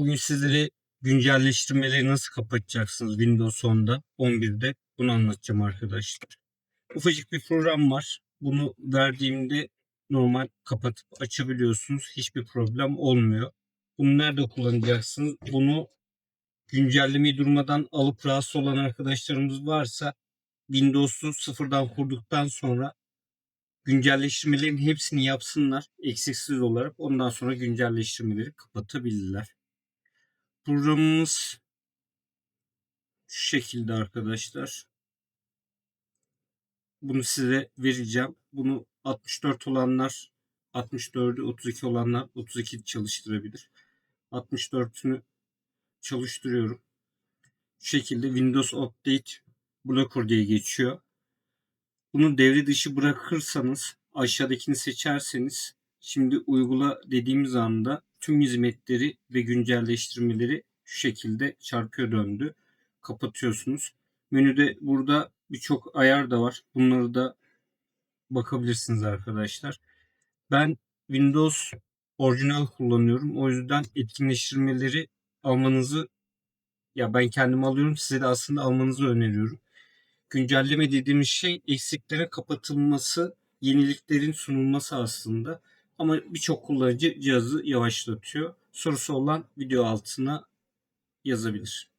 Bugün sizlere güncelleştirmeleri nasıl kapatacaksınız Windows 10'da, 11'de bunu anlatacağım arkadaşlar. Ufacık bir program var. Bunu verdiğimde normal kapatıp açabiliyorsunuz. Hiçbir problem olmuyor. Bunu nerede kullanacaksınız? Bunu güncellemeyi durmadan alıp rahatsız olan arkadaşlarımız varsa Windows'u sıfırdan kurduktan sonra güncelleştirmelerin hepsini yapsınlar eksiksiz olarak. Ondan sonra güncelleştirmeleri kapatabilirler. Programımız şu şekilde arkadaşlar. Bunu size vereceğim. Bunu 64 olanlar 64'ü 32 olanlar 32 çalıştırabilir. 64'ünü çalıştırıyorum. Şu şekilde Windows Update Blocker diye geçiyor. Bunu devre dışı bırakırsanız aşağıdakini seçerseniz şimdi uygula dediğimiz anda tüm hizmetleri ve güncelleştirmeleri şu şekilde çarpıyor döndü. Kapatıyorsunuz. Menüde burada birçok ayar da var. Bunları da bakabilirsiniz arkadaşlar. Ben Windows orijinal kullanıyorum. O yüzden etkinleştirmeleri almanızı ya ben kendim alıyorum. Size de aslında almanızı öneriyorum. Güncelleme dediğimiz şey eksiklere kapatılması, yeniliklerin sunulması aslında. Ama birçok kullanıcı cihazı yavaşlatıyor. Sorusu olan video altına yazabilir.